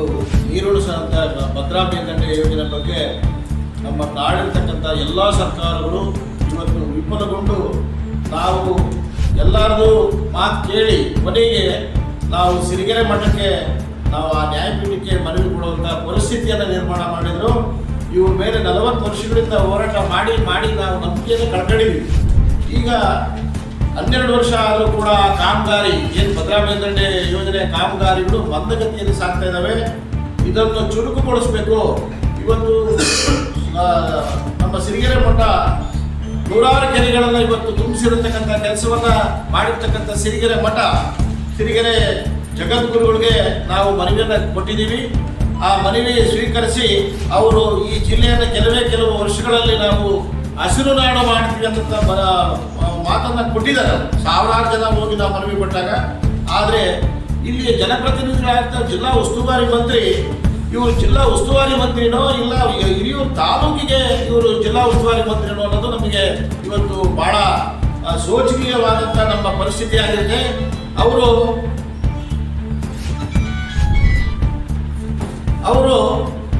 ಒಂದು ಸಹ ಭದ್ರಾ ಮೇಲ್ದಂಡೆ ಯೋಜನೆ ಬಗ್ಗೆ ನಮ್ಮ ನಾಡಿರ್ತಕ್ಕಂಥ ಎಲ್ಲ ಸರ್ಕಾರಗಳು ಇವತ್ತು ವಿಫಲಗೊಂಡು ನಾವು ಎಲ್ಲರದು ಮಾತು ಕೇಳಿ ಕೊನೆಗೆ ನಾವು ಸಿರಿಗೆರೆ ಮಠಕ್ಕೆ ನಾವು ಆ ನ್ಯಾಯಪೀಠಕ್ಕೆ ಮನವಿ ಕೊಡುವಂಥ ಪರಿಸ್ಥಿತಿಯನ್ನು ನಿರ್ಮಾಣ ಮಾಡಿದರು. ಇವ್ರ ಮೇಲೆ ನಲವತ್ತು ವರ್ಷಗಳಿಂದ ಹೋರಾಟ ಮಾಡಿ ಮಾಡಿ ನಾವು ನಂಬಿಕೆಯನ್ನು ಕಳ್ಕೊಂಡಿದ್ದೀವಿ. ಈಗ ಹನ್ನೆರಡು ವರ್ಷ ಆದರೂ ಕೂಡ ಕಾಮಗಾರಿ, ಏನು ಭದ್ರಾ ಮೇಲ್ದಂಡೆ ಯೋಜನೆ ಕಾಮಗಾರಿಗಳು ಮಂದಗತಿಯಲ್ಲಿ ಸಾಗ್ತಾ ಇದ್ದಾವೆ ಇದನ್ನು ಚುರುಕುಗೊಳಿಸಬೇಕು. ಇವತ್ತು ನಮ್ಮ ಸಿರಿಗೆರೆ ಮಠ ನೂರಾರು ಕೆರೆಗಳನ್ನು ಇವತ್ತು ತುಂಬಿಸಿರತಕ್ಕಂಥ ಕೆಲಸವನ್ನು ಮಾಡಿರ್ತಕ್ಕಂಥ ಸಿರಿಗೆರೆ ಮಠ, ಸಿರಿಗೆರೆ ಜಗದ್ಗುರುಗಳಿಗೆ ನಾವು ಮನವಿಯನ್ನು ಕೊಟ್ಟಿದ್ದೀವಿ. ಆ ಮನವಿ ಸ್ವೀಕರಿಸಿ ಅವರು ಈ ಜಿಲ್ಲೆಯನ್ನು ಕೆಲವೇ ಕೆಲವು ವರ್ಷಗಳಲ್ಲಿ ನಾವು ಹಸಿರು ನಾಡು ಮಾಡ್ತೀವಿ ಅಂತ ಮಾತನ್ನ ಕೊಟ್ಟಿದ್ದಾರೆ. ಸಾವಿರಾರು ಜನ ಹೋಗಿ ನಾವು ಮನವಿ ಕೊಟ್ಟಾಗ, ಆದರೆ ಇಲ್ಲಿ ಜನಪ್ರತಿನಿಧಿಗಳಾದ ಜಿಲ್ಲಾ ಉಸ್ತುವಾರಿ ಮಂತ್ರಿ, ಇವರು ಜಿಲ್ಲಾ ಉಸ್ತುವಾರಿ ಮಂತ್ರಿನೋ ಇಲ್ಲ, ಹಿರಿಯೂರು ತಾಲೂಕಿಗೆ ಇವರು ಜಿಲ್ಲಾ ಉಸ್ತುವಾರಿ ಮಂತ್ರಿನೋ ಅನ್ನೋದು ನಮಗೆ ಇವತ್ತು ಬಹಳ ಶೋಚನೀಯವಾದಂತ ನಮ್ಮ ಪರಿಸ್ಥಿತಿ ಆಗಿದೆ. ಅವರು ಅವರು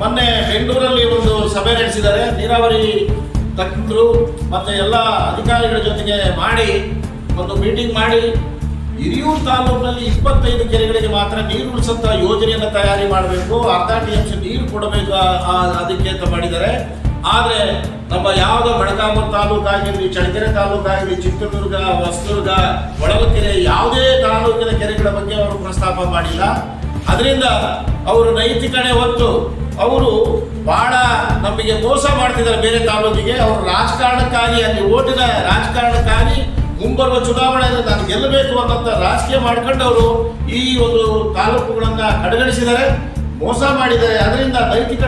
ಮೊನ್ನೆ ಬೆಂಗಳೂರಲ್ಲಿ ಒಂದು ಸಭೆ ನಡೆಸಿದ್ದಾರೆ. ನೀರಾವರಿ ತಜ್ಞರು ಮತ್ತೆ ಎಲ್ಲ ಅಧಿಕಾರಿಗಳ ಜೊತೆಗೆ ಮಾಡಿ, ಒಂದು ಮೀಟಿಂಗ್ ಮಾಡಿ, ಹಿರಿಯೂರು ತಾಲೂಕಿನಲ್ಲಿ ಇಪ್ಪತ್ತೈದು ಕೆರೆಗಳಿಗೆ ಮಾತ್ರ ನೀರು ಉಳಿಸಂತ ಯೋಜನೆಯನ್ನು ತಯಾರಿ ಮಾಡಬೇಕು. ಅರ್ಧ ಟಿ ಎಂ ಸಿ ನೀರು ಕೊಡಬೇಕು ಅದಕ್ಕೆ ಅಂತ ಮಾಡಿದ್ದಾರೆ. ಆದರೆ ನಮ್ಮ ಯಾವುದೋ ಮೊಳಕಾಮೂರು ತಾಲೂಕಾಗಿರಲಿ ಚಳ್ಳಕೆರೆ ತಾಲೂಕಾಗಿರಲಿ ಚಿತ್ರದುರ್ಗ, ಹೊಸದುರ್ಗ, ಹೊಳಲ್ಕೆರೆ ಯಾವುದೇ ತಾಲೂಕಿನ ಕೆರೆಗಳ ಬಗ್ಗೆ ಅವರು ಪ್ರಸ್ತಾಪ ಮಾಡಿಲ್ಲ. ಅದರಿಂದ ಅವರು ನೈತಿಕಣೆ ಹೊತ್ತು ಅವರು ಬಹಳ ನಮಗೆ ಮೋಸ ಮಾಡ್ತಿದ್ದಾರೆ ಬೇರೆ ತಾಲೂಕಿಗೆ. ಅವರು ರಾಜಕಾರಣಕ್ಕಾಗಿ, ಅಲ್ಲಿ ಓಟಿನ ರಾಜಕಾರಣಕ್ಕಾಗಿ ಮುಂಬರುವ ಚುನಾವಣೆಯಲ್ಲಿ ನಾನು ಗೆಲ್ಲಬೇಕು ಅನ್ನೋಂಥ ರಾಜಕೀಯ ಮಾಡ್ಕೊಂಡು ಅವರು ಈ ಒಂದು ತಾಲೂಕುಗಳನ್ನ ಕಡೆಗಣಿಸಿದ್ದಾರೆ, ಮೋಸ ಮಾಡಿದ್ದಾರೆ. ಅದರಿಂದ ನೈತಿಕ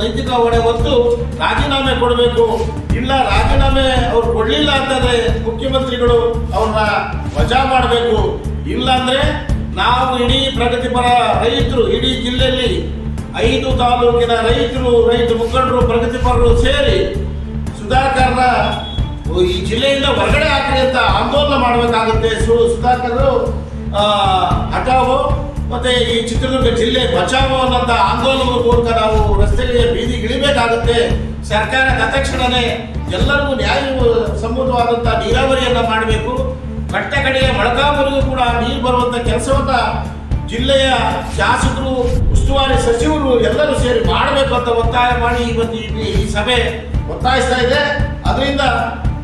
ನೈತಿಕ ಹೊಣೆ ಹೊತ್ತು ರಾಜೀನಾಮೆ ಕೊಡಬೇಕು. ಇಲ್ಲ ರಾಜೀನಾಮೆ ಅವ್ರು ಕೊಡಲಿಲ್ಲ ಅಂತಂದ್ರೆ ಮುಖ್ಯಮಂತ್ರಿಗಳು ಅವ್ರನ್ನ ವಜಾ ಮಾಡಬೇಕು. ಇಲ್ಲಾಂದರೆ ನಾವು ಇಡೀ ಪ್ರಗತಿಪರ ರೈತರು, ಇಡೀ ಜಿಲ್ಲೆಯಲ್ಲಿ ಐದು ತಾಲೂಕಿನ ರೈತರು, ರೈತ ಮುಖಂಡರು, ಪ್ರಗತಿಪರರು ಸೇರಿ ಸುಧಾಕರ್ನ ಈ ಜಿಲ್ಲೆಯಿಂದ ಹೊರಗಡೆ ಹಾಕಿ ಅಂತ ಆಂದೋಲನ ಮಾಡಬೇಕಾಗುತ್ತೆ. ಸು ಸುಧಾಕರ್ ಹಠಾವೋ ಮತ್ತೆ ಈ ಚಿತ್ರದುರ್ಗ ಜಿಲ್ಲೆ ಬಚಾವೋ ಅನ್ನೋಂಥ ಆಂದೋಲನದ ಮೂಲಕ ನಾವು ರಸ್ತೆಗೆ ಬೀದಿಗೆ ಇಳಿಬೇಕಾಗುತ್ತೆ. ಸರ್ಕಾರ ತಕ್ಷಣವೇ ಎಲ್ಲರಿಗೂ ನ್ಯಾಯ, ಸಮ್ಮತವಾದಂಥ ನೀರಾವರಿಯನ್ನು ಮಾಡಬೇಕು. ಕಟ್ಟ ಕಡೆಯ ಮೊಳಕಾಮೂರಿಗೂ ಕೂಡ ನೀರು ಬರುವಂತ ಕೆಲಸವನ್ನ ಜಿಲ್ಲೆಯ ಶಾಸಕರು, ಉಸ್ತುವಾರಿ ಸಚಿವರು ಎಲ್ಲರೂ ಸೇರಿ ಮಾಡಬೇಕು ಅಂತ ಒತ್ತಾಯ ಮಾಡಿ ಇವತ್ತು ಈ- ಸಭೆ ಒತ್ತಾಯಿಸ್ತಾ ಇದೆ. ಅದರಿಂದ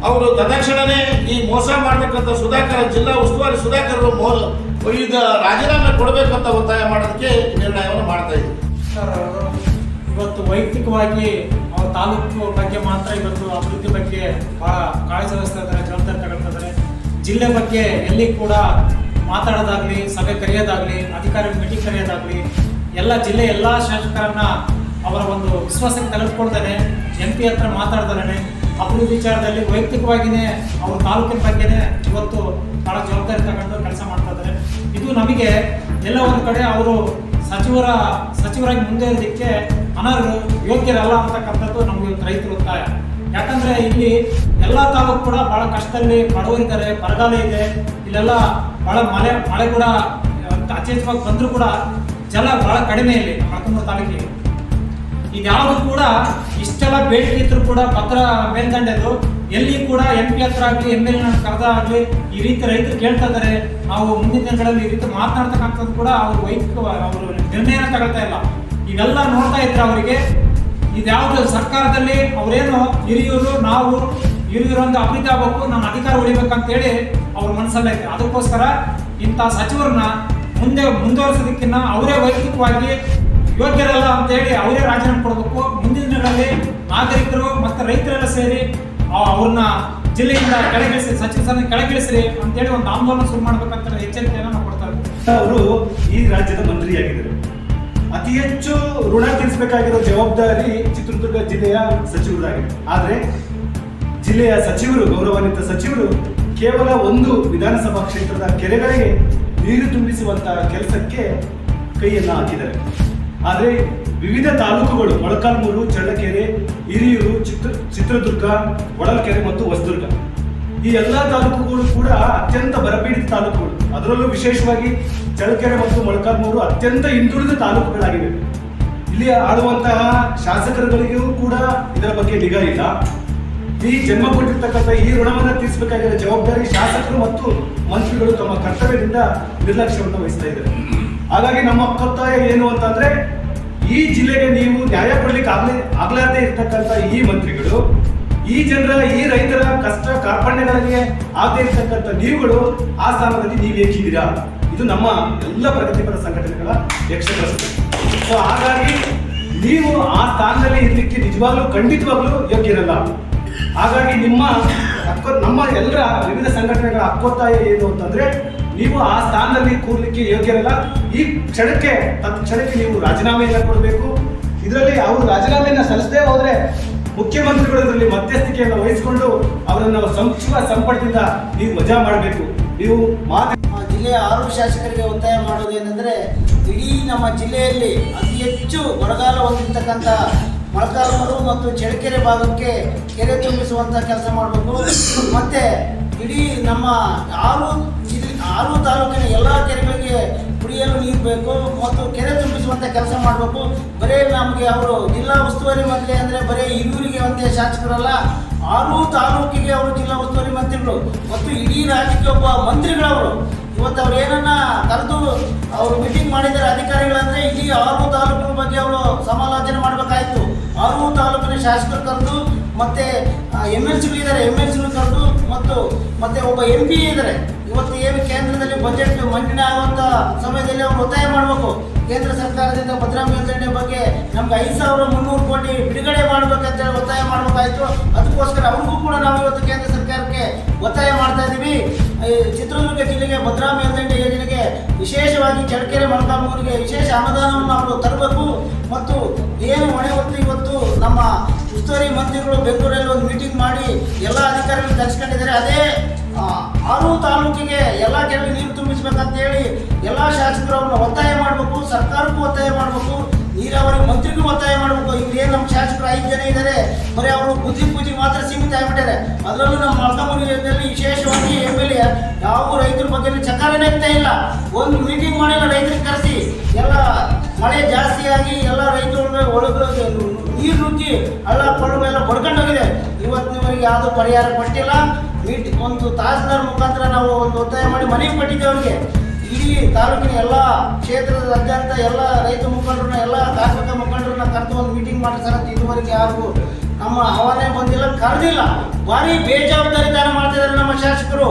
ಅವರು ತದಕ್ಷಣವೇ ಈ ಮೋಸ ಮಾಡತಕ್ಕಂಥ ಸುಧಾಕರ್, ಜಿಲ್ಲಾ ಉಸ್ತುವಾರಿ ಸುಧಾಕರ್ ಈಗ ರಾಜೀನಾಮೆ ಕೊಡಬೇಕು ಅಂತ ಒತ್ತಾಯ ಮಾಡೋದಕ್ಕೆ ನಿರ್ಣಯವನ್ನು ಮಾಡ್ತಾ ಇದ್ದೀವಿ ಸರ್ ಇವತ್ತು ವೈಯಕ್ತಿಕವಾಗಿ ಅವ್ರ ತಾಲೂಕು ಬಗ್ಗೆ ಮಾತ್ರ ಇವತ್ತು ಅಭಿವೃದ್ಧಿ ಬಗ್ಗೆ ಬಹಳ ಕಾಳಜಿ ವಹಿಸ್ತಾ ಇದ್ದಾರೆ, ಜವಾಬ್ದಾರಿ ತಗೊಳ್ತಾ ಇದ್ದಾರೆ. ಜಿಲ್ಲೆ ಬಗ್ಗೆ ಎಲ್ಲಿ ಕೂಡ ಮಾತಾಡೋದಾಗ್ಲಿ, ಸಭೆ ಕರೆಯೋದಾಗ್ಲಿ ಅಧಿಕಾರಿ ಮೀಟಿಂಗ್ ಕರೆಯೋದಾಗ್ಲಿ, ಎಲ್ಲ ಜಿಲ್ಲೆ ಎಲ್ಲ ಶಾಸಕರನ್ನ ಅವರ ಒಂದು ವಿಶ್ವಾಸಕ್ಕೆ ತಲುಪಿಕೊಡ್ತಾನೆ ಎಂ ಪಿ ಹತ್ರ ಮಾತಾಡ್ತಾನೆ ಅಭಿವೃದ್ಧಿ ವಿಚಾರದಲ್ಲಿ ವೈಯಕ್ತಿಕವಾಗಿಯೇ ಅವ್ರ ತಾಲೂಕಿನ ಬಗ್ಗೆನೇ ಇವತ್ತು ಬಹಳ ಜವಾಬ್ದಾರಿ ತಗೊಂಡು ಕೆಲಸ ಮಾಡ್ತಾ ಇದು ನಮಗೆ ಎಲ್ಲ ಒಂದು ಕಡೆ ಅವರು ಸಚಿವರ, ಸಚಿವರಾಗಿ ಮುಂದುವರಿದಕ್ಕೆ ಅನರ್ಹರು ಯೋಗ್ಯರಲ್ಲ ಅಂತಕ್ಕಂಥದ್ದು ನಮಗೆ ರೈತರು ಒತ್ತಾಯ. ಯಾಕಂದ್ರೆ ಇಲ್ಲಿ ಎಲ್ಲ ತಾಲೂಕು ಕೂಡ ಬಹಳ ಕಷ್ಟದಲ್ಲಿ ಬಡವರಿದ್ದಾರೆ ಬರಗಾಲ ಇದೆ. ಇಲ್ಲೆಲ್ಲ ಬಹಳ ಮಳೆ ಮಳೆ ಕೂಡ ಅತ್ಯಧಿಕವಾಗಿ ಬಂದರೂ ಕೂಡ ಜಲ ಬಹಳ ಕಡಿಮೆ ಇಲ್ಲಿ ಮಳಕಂಬ ತಾಲೂಕಿಗೆ. ಇದ್ಯಾವುದು ಕೂಡ ಇಷ್ಟೆಲ್ಲ ಬೇಡಿಕೆ ಇದ್ರು ಕೂಡ ಪತ್ರ ಮೇಲ್ದಂಡೆದು ಎಲ್ಲಿ ಕೂಡ ಎಂ ಪಿ ಹತ್ರ ಆಗಲಿ ಎಂ ಎಲ್ ಕರೆದ ಆಗಲಿ ಈ ರೀತಿ ರೈತರು ಕೇಳ್ತಾ ಇದ್ದಾರೆ ನಾವು ಮುಂದಿನ ದಿನಗಳಲ್ಲಿ ಈ ರೀತಿ ಮಾತನಾಡ್ತಕ್ಕಂಥದ್ದು ಕೂಡ ಅವ್ರು ವೈಯಕ್ತಿಕ, ಅವರು ನಿರ್ಣಯನ ತಗೊಳ್ತಾ ಇಲ್ಲ. ಇವೆಲ್ಲ ನೋಡ್ತಾ ಇದ್ರೆ ಅವರಿಗೆ ಇದ್ಯಾವುದು ಸರ್ಕಾರದಲ್ಲಿ ಅವರೇನು ಹಿರಿಯೂರು, ನಾವು ಹಿರಿಯೂರು ಒಂದು ಅಭಿವೃದ್ಧಿ ಆಗ್ಬೇಕು, ನಮ್ಮ ಅಧಿಕಾರ ಉಳಿಬೇಕಂತೇಳಿ ಅವ್ರ ಮನಸ್ಸಲ್ಲೈತೆ ಅದಕ್ಕೋಸ್ಕರ ಇಂಥ ಸಚಿವರನ್ನ ಮುಂದೆ ಮುಂದುವರಿಸೋದಕ್ಕಿಂತ ಅವರೇ ವೈಯಕ್ತಿಕವಾಗಿ ಯೋಗ್ಯರಲ್ಲ ಅಂತೇಳಿ ಅವರೇ ರಾಜೀನಾಮೆ ಕೊಡಬೇಕು. ಮುಂದಿನ ದಿನಗಳಲ್ಲಿ ನಾಗರಿಕರು ಮತ್ತು ರೈತರೆಲ್ಲ ಸೇರಿ ಅವ್ರನ್ನ ಜಿಲ್ಲೆಯಿಂದ ಕೆಳಗಿಳಿಸಿ, ಸಚಿವ ಸ್ಥಾನ ಕೆಳಗಿಳಿಸ್ರಿ ಅಂತೇಳಿ ಒಂದು ಆಂದೋಲನ ಶುರು ಮಾಡ್ಬೇಕಂತ ಎಚ್ಚರಿಕೆಯನ್ನು ಕೊಡ್ತಾರೆ ಅವರು ಈ ರಾಜ್ಯದ ಮಂತ್ರಿಯಾಗಿದ್ದರು. ಅತಿ ಹೆಚ್ಚು ಋಣ ತೀರಿಸಬೇಕಾಗಿರೋ ಜವಾಬ್ದಾರಿ ಚಿತ್ರದುರ್ಗ ಜಿಲ್ಲೆಯ ಸಚಿವರಾಗಿದೆ ಆದರೆ ಜಿಲ್ಲೆಯ ಸಚಿವರು, ಗೌರವಾನ್ವಿತ ಸಚಿವರು ಕೇವಲ ಒಂದು ವಿಧಾನಸಭಾ ಕ್ಷೇತ್ರದ ಕೆರೆಗಳಿಗೆ ನೀರು ತುಂಬಿಸುವಂತಹ ಕೆಲಸಕ್ಕೆ ಕೈಯನ್ನು ಹಾಕಿದ್ದಾರೆ. ಆದರೆ ವಿವಿಧ ತಾಲೂಕುಗಳು, ಮೊಳಕಾಲ್ಮೂರು, ಚಳ್ಳಕೆರೆ, ಹಿರಿಯೂರು, ಚಿತ್ರ, ಚಿತ್ರದುರ್ಗ, ಹೊಳಲ್ಕೆರೆ ಮತ್ತು ಹೊಸದುರ್ಗ ಈ ಎಲ್ಲಾ ತಾಲೂಕುಗಳು ಕೂಡ ಅತ್ಯಂತ ಬರಪೀಡಿತ ತಾಲೂಕುಗಳು. ಅದರಲ್ಲೂ ವಿಶೇಷವಾಗಿ ಚಳ್ಳಕೆರೆ ಮತ್ತು ಮೊಳಕಾಲ್ಮೂರು ಅತ್ಯಂತ ಹಿಂದುಳಿದ ತಾಲೂಕುಗಳಾಗಿವೆ. ಇಲ್ಲಿ ಆಳುವಂತಹ ಶಾಸಕರುಗಳಿಗೂ ಕೂಡ ಇದರ ಬಗ್ಗೆ ನಿಗಾ ಇಲ್ಲ. ಈ ಜನ್ಮ ಕೊಟ್ಟಿರ್ತಕ್ಕಂಥ ಈ ಋಣವನ್ನು ತೀರಿಸಬೇಕಾಗಿರೋ ಜವಾಬ್ದಾರಿ ಶಾಸಕರು ಮತ್ತು ಮಂತ್ರಿಗಳು ತಮ್ಮ ಕರ್ತವ್ಯದಿಂದ ನಿರ್ಲಕ್ಷ್ಯವನ್ನು ವಹಿಸ್ತಾ ಇದ್ದಾರೆ. ಹಾಗಾಗಿ ನಮ್ಮ ಒತ್ತಾಯ ಏನು ಅಂತಂದ್ರೆ, ಈ ಜಿಲ್ಲೆಗೆ ನೀವು ನ್ಯಾಯ ಕೊಡ್ಲಿಕ್ಕೆ ಆಗ್ಲೇ ಆಗ್ಲಾರ್ದೇ ಇರ್ತಕ್ಕಂಥ ಈ ಮಂತ್ರಿಗಳು, ಈ ಜನರ, ಈ ರೈತರ ಕಷ್ಟ ಕಾರ್ಪಣ್ಯಗಳಿಗೆ ಆಗದೆ ನೀವುಗಳು ಆ ಸ್ಥಾನದಲ್ಲಿ ನೀವು ಏಕಿದ್ದೀರಾ? ಇದು ನಮ್ಮ ಎಲ್ಲ ಪ್ರಗತಿಪರ ಸಂಘಟನೆಗಳ ಯಕ್ಷ ಪ್ರಶ್ನೆ. ಸೊ ಹಾಗಾಗಿ ನೀವು ಆ ಸ್ಥಾನದಲ್ಲಿ ಇರಲಿಕ್ಕೆ ನಿಜವಾಗ್ಲೂ, ಖಂಡಿತವಾಗ್ಲೂ ಯೋಗ್ಯರಲ್ಲ. ಹಾಗಾಗಿ ನಿಮ್ಮ ಹಕ್ಕು, ನಮ್ಮ ಎಲ್ಲರ ವಿವಿಧ ಸಂಘಟನೆಗಳ ಹಕ್ಕೊತ್ತಾಯ ಏನು ಅಂತಂದ್ರೆ, ನೀವು ಆ ಸ್ಥಾನದಲ್ಲಿ ಕೂರ್ಲಿಕ್ಕೆ ಯೋಗ್ಯರಲ್ಲ. ಈ ಕ್ಷಣಕ್ಕೆ, ತತ್ಕ್ಷಣಕ್ಕೆ ನೀವು ರಾಜೀನಾಮೆಯನ್ನು ಕೊಡಬೇಕು. ಇದರಲ್ಲಿ ಅವರು ರಾಜೀನಾಮೆಯನ್ನು ಸಲ್ಲಿಸದೇ ಹೋದ್ರೆ ಮುಖ್ಯಮಂತ್ರಿಗಳು ಮಧ್ಯಸ್ಥಿಕೆಯನ್ನು ವಹಿಸಿಕೊಂಡು ಅವರನ್ನು ಸಂಕ್ಷಿಪ ಸಂಪಟದಿಂದ ನೀವು ವಜಾ ಮಾಡಬೇಕು. ನೀವು ಮಾತು ಜಿಲ್ಲೆಯ ಆರು ಶಾಸಕರಿಗೆ ಒತ್ತಾಯ ಮಾಡೋದೇನೆಂದರೆ ಇಡೀ ನಮ್ಮ ಜಿಲ್ಲೆಯಲ್ಲಿ ಅತಿ ಹೆಚ್ಚು ಬರಗಾಲ ಹೊಂದಿರತಕ್ಕಂಥ ಮೊಳಕಾಲ್ಮೂರು ಮತ್ತು ಚಳ್ಳಕೆರೆ ಭಾಗಕ್ಕೆ ಕೆರೆ ತುಂಬಿಸುವಂಥ ಕೆಲಸ ಮಾಡಬೇಕು. ಮತ್ತು ಇಡೀ ನಮ್ಮ ಆರು ಆರು ತಾಲೂಕಿನ ಎಲ್ಲ ಕೆರೆಗಳಿಗೆ ಕುಡಿಯಲು ನೀರು ಬೇಕು ಮತ್ತು ಕೆರೆ ತುಂಬಿಸುವಂಥ ಕೆಲಸ ಮಾಡಬೇಕು. ಬರೀ ನಮಗೆ ಅವರು ಜಿಲ್ಲಾ ಉಸ್ತುವಾರಿ ಮಂತ್ರಿ ಅಂದರೆ ಬರೀ ಇವರಿಗೆ ಒಂದೇ ಶಾಸಕರಲ್ಲ, ಆರು ತಾಲೂಕಿಗೆ ಅವರು ಜಿಲ್ಲಾ ಉಸ್ತುವಾರಿ ಮಂತ್ರಿಗಳು ಮತ್ತು ಇಡೀ ರಾಜ್ಯಕ್ಕೆ ಒಬ್ಬ ಮಂತ್ರಿಗಳವರು. ಇವತ್ತು ಅವ್ರು ಏನನ್ನ ಕರೆದು ಅವರು ಮೀಟಿಂಗ್ ಮಾಡಿದ್ದಾರೆ ಅಧಿಕಾರಿಗಳಂದರೆ ಇಡೀ ಆರು ತಾಲೂಕಿನ ಬಗ್ಗೆ ಅವರು ಸಮಾಲೋಚನೆ ಮಾಡಬೇಕಾಯಿತು. ಆರು ತಾಲೂಕಿನ ಶಾಸಕರು ಕರೆದು ಮತ್ತೆ ಎಂ ಎಲ್ ಸಿಗಳಿದ್ದಾರೆ ಎಂ ಎಲ್ ಸಿಗಳು ಕರೆದು ಮತ್ತು ಮತ್ತೆ ಒಬ್ಬ ಎಂ ಪಿ ಇದ್ದಾರೆ. ಇವತ್ತು ಏನು ಕೇಂದ್ರದಲ್ಲಿ ಬಜೆಟ್ ಮಂಡನೆ ಆಗುವಂತ ಸಮಯದಲ್ಲಿ ಅವ್ರು ಒತ್ತಾಯ ಮಾಡಬೇಕು? ಕೇಂದ್ರ ಸರ್ಕಾರದಿಂದ ಭದ್ರಾ ಮೇಲ್ದಂಡೆ ಬಗ್ಗೆ ನಮ್ಗೆ ಐದು ಸಾವಿರ ಮುನ್ನೂರು ಕೋಟಿ ಬಿಡುಗಡೆ ಮಾಡ್ಬೇಕಂತ ಹೇಳಿ ಒತ್ತಾಯ ಮಾಡಬೇಕಾಯಿತು. ಅದಕ್ಕೋಸ್ಕರ ಅವ್ರಿಗೂ ಕೂಡ ನಾವು ಇವತ್ತು ಕೇಂದ್ರ ಸರ್ಕಾರಕ್ಕೆ ಒತ್ತಾಯ ಮಾಡ್ತಾ ಇದ್ದೀವಿ. ಚಿತ್ರದುರ್ಗ ಜಿಲ್ಲೆಗೆ ಭದ್ರಾ ಮೇಲ್ದಂಡೆ ಯೋಜನೆಗೆ ವಿಶೇಷವಾಗಿ ಚಳ್ಳಕೆರೆ ಮೊಳಕಾಲ್ಮೂರಿಗೆ ವಿಶೇಷ ಅನುದಾನವನ್ನು ಅವರು ತರಬೇಕು. ಮತ್ತು ಏನು ಹೊಣೆ ಹೊತ್ತು ಇವತ್ತು ನಮ್ಮ ಉಸ್ತುವಾರಿ ಮಂತ್ರಿಗಳು ಬೆಂಗಳೂರಲ್ಲಿ ಒಂದು ಮೀಟಿಂಗ್ ಮಾಡಿ ಎಲ್ಲ ಅಧಿಕಾರಿಗಳು ಕರೆಸ್ಕೊಂಡಿದ್ದಾರೆ. ಅದೇ ಆರು ತಾಲೂಕಿಗೆ ಎಲ್ಲ ಕೆರೆಗೆ ನೀರು ತುಂಬಿಸ್ಬೇಕಂತ ಹೇಳಿ ಎಲ್ಲ ಶಾಸಕರು ಒತ್ತಾಯ ಮಾಡಬೇಕು, ಸರ್ಕಾರಕ್ಕೂ ಒತ್ತಾಯ ಮಾಡಬೇಕು, ನೀರಾವರಿ ಮಂತ್ರಿಗೂ ಒತ್ತಾಯ ಮಾಡಬೇಕು. ಇಲ್ಲಿ ನಮ್ಮ ಶಾಸಕರು ಐದು ಜನ ಇದ್ದಾರೆ ಬರೀ ಅವರು ಬುದ್ಧಿ ಪೂಜೆ ಮಾತ್ರ ಸೀಮಿತ ಆಗಿಬಿಟ್ಟಾರೆ. ಅದರಲ್ಲೂ ನಮ್ಮ ಮಲ್ಕಾಮುರಿಯಲ್ಲಿ ವಿಶೇಷವಾಗಿ ಎಂ ಎಲ್ ಎ ಯಾವ ರೈತರ ಬಗ್ಗೆ ಚಕಾರನೇ ಆಗ್ತಾ ಇಲ್ಲ. ಒಂದು ಮೀಟಿಂಗ್ ಮಾಡಿಲ್ಲ ರೈತರಿಗೆ ಕರೆಸಿ. ಎಲ್ಲ ಮಳೆ ಜಾಸ್ತಿಯಾಗಿ ಎಲ್ಲ ರೈತರು ಒಳಗೆ ನೀರು ನುಗ್ಗಿ ಹಳ್ಳ ಕೊಳ್ಳು ಎಲ್ಲ ಹೋಗಿದೆ. ಇವತ್ತಿನವರೆಗೆ ಯಾವುದು ಪರಿಹಾರ ಕೊಟ್ಟಿಲ್ಲ. ಮೀಟ್ ಒಂದು ತಹಸೀಲ್ದಾರ್ ಮುಖಾಂತರ ನಾವು ಒಂದು ಒತ್ತಾಯ ಮಾಡಿ ಮನವಿ ಕೊಟ್ಟಿದ್ದೇವೆ ಅವ್ರಿಗೆ. ಇಡೀ ತಾಲೂಕಿನ ಎಲ್ಲ ಕ್ಷೇತ್ರದಾದ್ಯಂತ ಎಲ್ಲ ರೈತ ಮುಖಂಡರನ್ನ, ಎಲ್ಲ ಕಾರ್ಮಿಕ ಮುಖಂಡರನ್ನ ಕರೆದು ಒಂದು ಮೀಟಿಂಗ್ ಮಾಡಿ ಸರ್ ಅಂತ ಇದುವರೆಗೆ ಯಾರಿಗೂ ನಮ್ಮ ಆಹ್ವಾನ ಬಂದಿಲ್ಲ, ಕರೆದಿಲ್ಲ. ಭಾರಿ ಬೇಜವಾಬ್ದಾರಿತನ ಮಾಡ್ತಿದ್ದಾರೆ ನಮ್ಮ ಶಾಸಕರು.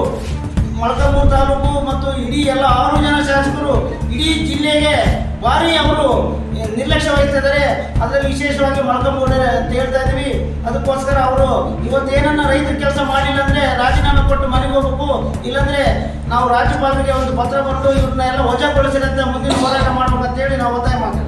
ಮೊಳಕಾಲ್ಮೂರು ತಾಲೂಕು ಮತ್ತು ಇಡೀ ಎಲ್ಲ ಆರು ಜನ ಶಾಸಕರು ಇಡೀ ಜಿಲ್ಲೆಗೆ ಭಾರಿ ಅವರು ನಿರ್ಲಕ್ಷ್ಯ ವಹಿಸ್ತಿದ್ದಾರೆ. ಅದರಲ್ಲಿ ವಿಶೇಷವಾಗಿ ಮೊಳಕಾಲ್ಮೂರು ಅಂತ ಹೇಳ್ತಾ ಇದ್ದೀವಿ. ಅದಕ್ಕೋಸ್ಕರ ಅವರು ಇವತ್ತೇನನ್ನ ರೈತರ ಕೆಲಸ ಮಾಡಿಲ್ಲ ಅಂದರೆ ರಾಜೀನಾಮೆ ಕೊಟ್ಟು ಮನೆಗೆ ಹೋಗಬೇಕು. ಇಲ್ಲಾಂದ್ರೆ ನಾವು ರಾಜ್ಯಪಾಲರಿಗೆ ಒಂದು ಪತ್ರ ಬರೆದು ಇವ್ರನ್ನ ಎಲ್ಲ ವಜಾಗೊಳಿಸಿದಂತೆ ಮುಂದಿನ ಹೋರಾಟ ಮಾಡ್ಬೇಕಂತ ಹೇಳಿ ನಾವು ಒತ್ತಾಯ ಮಾಡ್ತೇವೆ.